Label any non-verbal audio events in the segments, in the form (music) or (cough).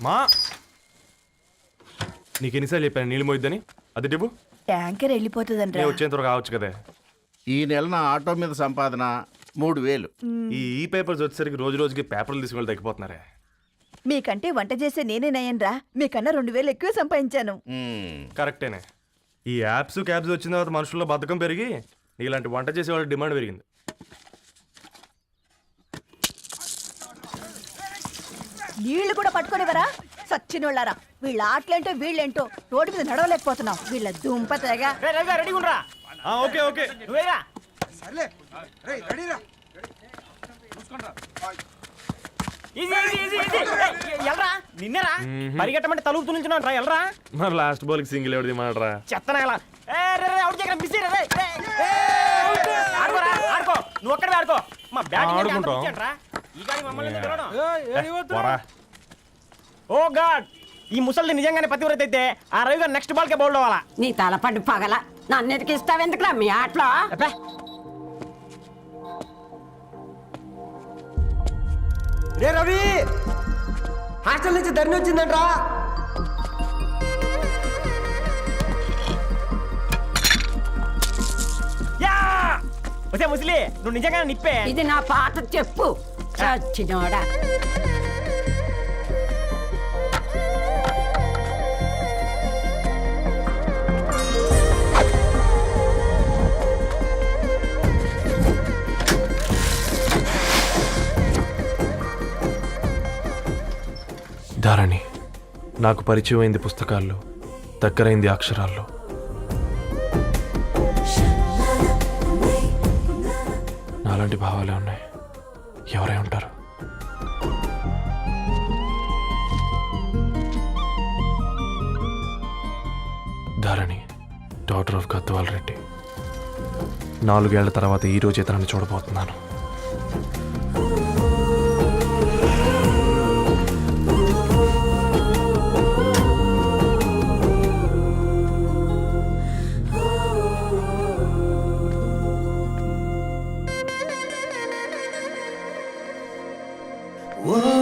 మా. నీకు ఎన్నిసార్లు చెప్పాను నీళ్ళు మోయిద్దని? అది డిబు ట్యాంకర్ వెళ్ళిపోతుందంట. నేను వచ్చేంత వరకు కావచ్చు కదా. ఈ నెల నా ఆటో మీద సంపాదన మూడు వేలు. ఈ ఈ పేపర్స్ వచ్చేసరికి రోజు రోజుకి పేపర్లు తీసుకుని తగ్గిపోతున్నారే. మీకంటే వంట చేసే నేనే నయ్యన్రా. మీకన్నా రెండు వేలు ఎక్కువ సంపాదించాను. మ్మ్. కరెక్టేనే. ఈ యాప్స్ క్యాబ్స్ వచ్చిన తర్వాత మనుషుల్లో బద్ధకం పెరిగి ఇలాంటి వంట చేసే వాళ్ళ డిమాండ్ పెరిగింది. నీళ్ళు కూడా పట్టుకునేవరా సచ్చినోళ్ళారా. వీళ్ళ ఆటలేంటో వీళ్ళేంటో రోడ్డు మీద నడవలేకపోతున్నాం. వీళ్ళ దుంప తెగ. రెడీ ఉండరా. ఆ, ఓకే ఓకే. నువ్వేరా? Easy easy easy easy. ఎల్రా? నిన్నేరా? పరిగెట్టమంటే తలుపుతూ నుంచి రా ఎల్రా? మరి లాస్ట్ బాల్కి సింగిల్ ఎవరిది మాడరా చెత్తనా ఎలా? ఏ రే రే అవుట్ చేయకరా మిస్ రే రే ఏ, ఆడుకోరా ఆడుకో. నువ్వు ఒక్కడే ఆడుకో. మా బ్యాటింగ్ ఆడుకుంటాం. Oh god! ఈ ముసలిది నిజంగానే పతివ్రత అయితే ఆ రవి గారు నెక్స్ట్ బాల్ కే బౌల్డ్ అవ్వాలా? నీ తలపండు పగల. నన్ను ఎతికిస్తావెందుకురా మీ ఆటలో? అబ్బే. రే రవి! హాస్టల్ నుంచి ధరణి వచ్చిందంట్రా. యా! ముసలి నువ్వు నిజంగానే నిప్పే. ఇది నా పాత చెప్పు. చచ్చినోడా ధారణి నాకు పరిచయమైంది పుస్తకాల్లో దగ్గరైంది అక్షరాల్లో. నాలాంటి భావాలే ఉన్నాయి. ఎవరై ఉంటారు? Dharani doctor of Gadwal Reddy. నాలుగేళ్ళ తర్వాత ఈరోజు రోజు ఇతరాన్ని చూడబోతున్నాను. Whoa.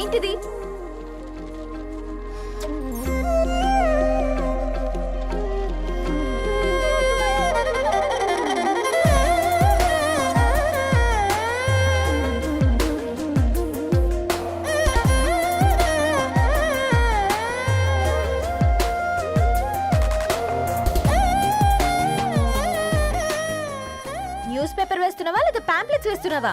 ఏంటిది? న్యూస్ పేపర్ వేస్తున్నావా? లేదా ప్యాంప్లెట్స్ వేస్తున్నావా?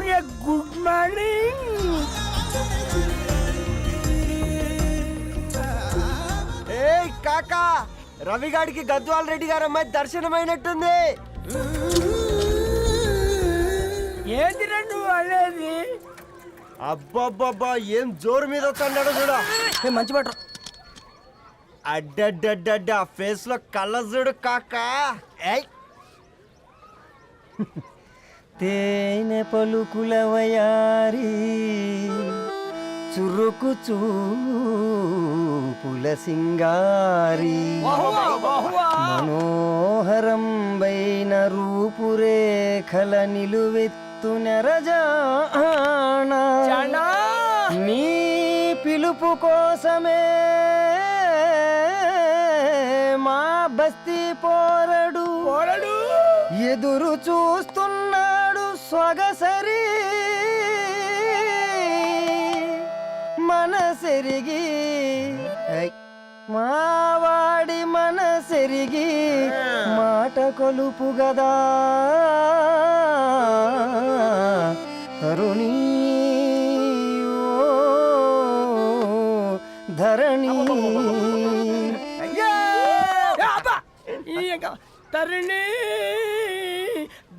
సూర్య గుడ్ మార్నింగ్ ఏ కాకా రవిగాడికి గద్వాల్ రెడ్డి గారు అమ్మాయి దర్శనమైనట్టుంది. ఏంది నువ్వు అనేది? అబ్బబ్బబ్బా ఏం జోరు మీద వస్తున్నాడో చూడు. మంచి పట్టు అడ్డడ్డడ్డ ఫేస్లో కళ్ళ చూడు కాకా. ఏయ్. తేనె పలుకుల వయారి చురుకు చూపుల సింగారి. మనోహరం బైన రూపురేఖల నిలువెత్తు నెరజానా. నీ పిలుపు కోసమే మా బస్తీ పోరడు. పోరడు. ఎదురు చూస్తున్నాడు స్వగసరి. మనసెరిగి. మావాడి మనసెరిగి. మాట కొలుపు గదా. తరుణీ. ఓ ధరణి. తరుణి.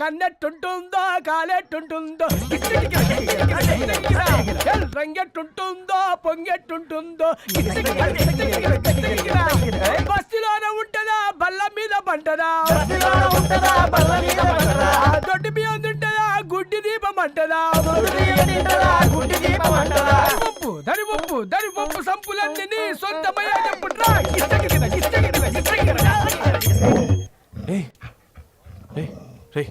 కన్నెట్టుంటుందో కాలెట్టుంటుందో. రంగెట్టుంటుందో పొంగెట్టుంటుందో. బస్తిలోనే ఉంటదా బల్ల మీద పంటదా? దొడ్డి బియ్యం తింటదా గుడ్డి దీపం అంటదా? పంపు దరి పంపు దరి పంపు సంపులన్నీ రే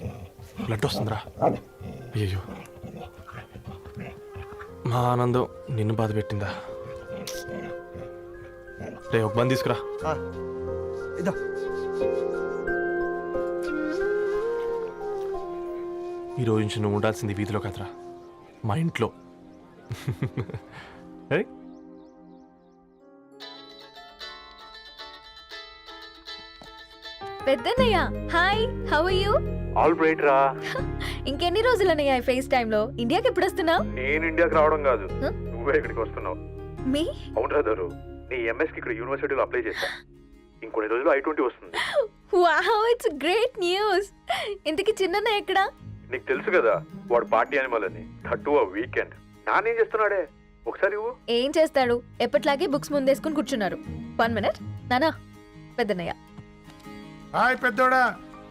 బ్లడ్ వస్తుందిరా. అయ్యో మా ఆనందం నిన్ను బాధ పెట్టిందా? రే ఒక బంద్ తీసుకురా. ఇదో ఈ రోజు నుంచి నువ్వు ఉండాల్సింది వీధిలో కదరా. మా ఇంట్లో. (laughs) పెద్దన్నయ్య hi how you all right రా. ఇంకెన్ని రోజులనయ్యా ఫేస్ టైంలో? ఇండియాకి ఎప్పుడు వస్తున్నావు? నేను ఇండియాకి రావడం కాదు? నువ్వే ఇక్కడికి వస్తున్నావు. మీ? అవును రాదారు నీ ఎంఎస్కి ఇక్కడ యూనివర్సిటీలో అప్లై చేశా. ఇంకొన్ని రోజులు ఐ ట్వంటీ వస్తుంది. వావ్ ఇట్స్ గ్రేట్ న్యూస్ ఇంతకి చిన్న ఎక్కడా? నీకు తెలుసు కదా వాడు పార్టీ అనిమల్ అని. థర్టూ ఆ వీకెండ్ నానేం చేస్తున్నాడే? ఒకసారి ఇవ్వు. ఏం చేస్తాడు? ఎప్పట్లాగే బుక్స్ ముందేసుకుని కూర్చున్నారు. వన్ మినిట్ నానా పెద్దనయ్య హాయ్ పెద్దోడా.